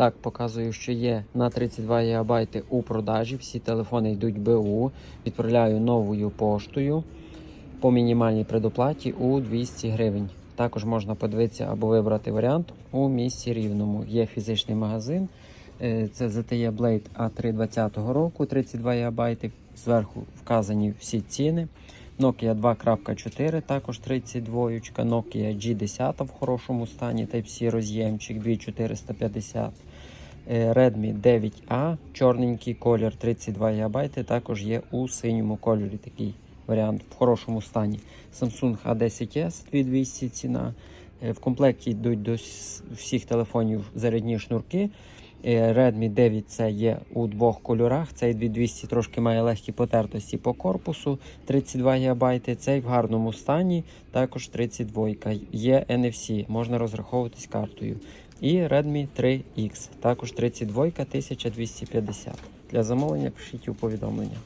Так, показую, що є на 32 ГБ у продажі. Всі телефони йдуть БУ. Відправляю новою поштою по мінімальній предоплаті у 200 гривень. Також можна подивитися або вибрати варіант у місті Рівному. Є фізичний магазин. Е, Це ZTE Blade A3 20 року, 32 ГБ. Зверху вказані всі ціни. Nokia 2.4, також 32, Nokia G10 в хорошому стані, Type-C роз'ємчик 2450. Е, Redmi 9A, чорненький колір 32 ГБ, також є у синьому кольорі такий варіант в хорошому стані. Samsung A10s 2200 ціна. Е, В комплекті йдуть до всіх телефонів зарядні шнурки. Е, Redmi 9C є у двох кольорах. Цей 2200 трошки має легкі потертості по корпусу 32 ГБ. Цей в гарному стані, також 32 Є NFC, можна розраховуватись картою. І Redmi 3X, також 32 1250. Для замовлення пишіть у повідомлення.